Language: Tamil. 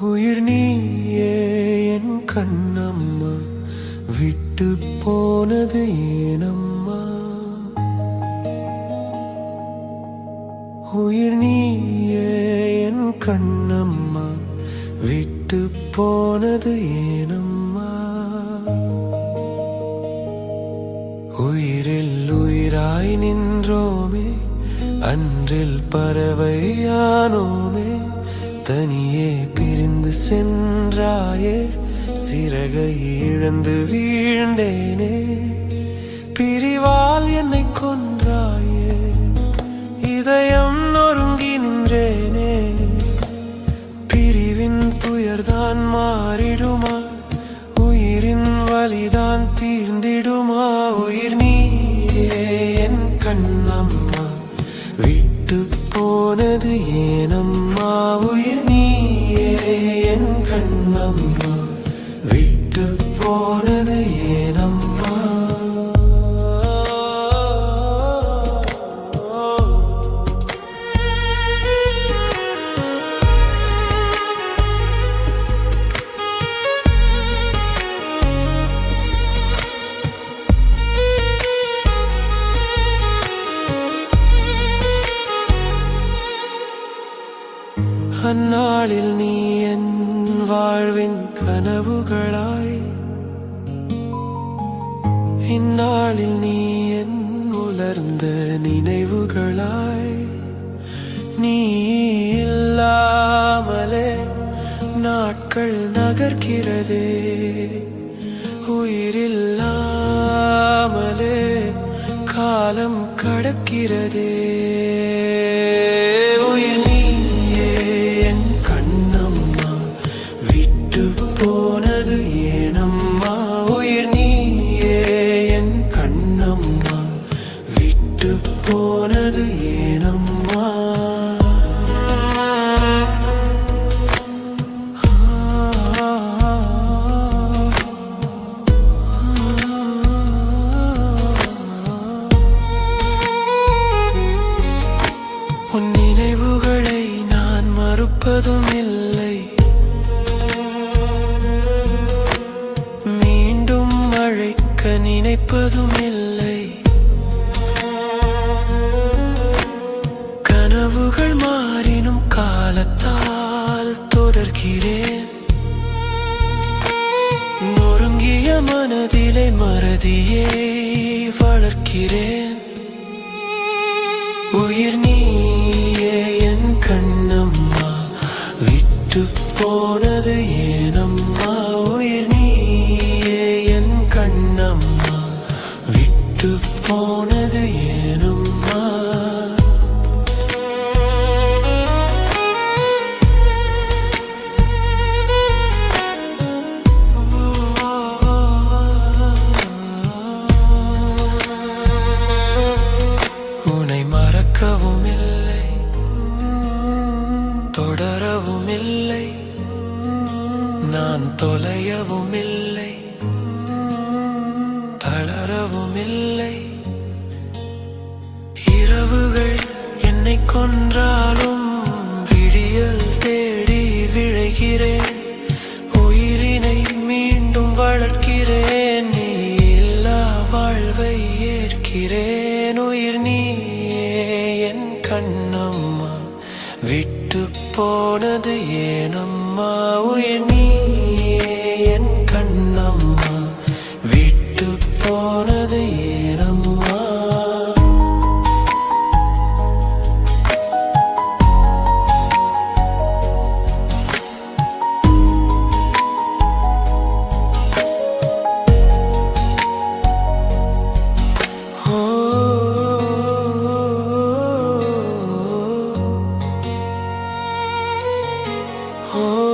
உயிர் நீயே என் கண்ணம்மா. விட்டு போனது ஏனம்மா. உயிர் நீயே என் கண்ணம்மா. விட்டு போனது ஏனம்மா. உயிரில் உயிராய் நின்றோமே. அன்றில் பறவையானோமே. தனியே பிரிந்து சென்றாயே சிறகை இழந்து வீழ்ந்தேனே. பிரிவால் என்னை கொன்றாயே இதயம் நொறுங்கி நின்றேனே. பிரிவின் துயர்தான் மாறிடுமா உயிரின் வலிதான் தீர்ந்திடுமா. உயிர் நீயே என் கண்ணம்மா விட்டு போனது ஏனம்மா. உயிர் அந்நாளில் நீ என் வாழ்வின் கனவுகளாய். இந்நாளில் நீ என் உலர்ந்த நினைவுகளாய். நீ இல்லாமலே நாட்கள் நகர்கிறதே. உயிரில்லாமலே காலம் கடக்கிறதே. நினைப்பதும் இல்லை கனவுகள் மாறினும் காலத்தால் தொடர்கிறேன். நொறுங்கிய மனதிலே மறதியே வளர்க்கிறேன். உயிர் நீயே என் கண்ணம்மா விட்டு போனது ஏன் நான் தொலையவும் இல்லை தளரவும் இல்லை இரவுகள் என்னை கொன்றாலும் விடியல் தேடி விழைகிறேன். உயிரினை மீண்டும் வளர்க்கிறேன். நீ இல்லா வாழ்வை ஏற்கிறேன். உயிர் நீயே என் கண்ணம்மா விட்டு போனது ஏனம்மா. உயிர் நீ Oh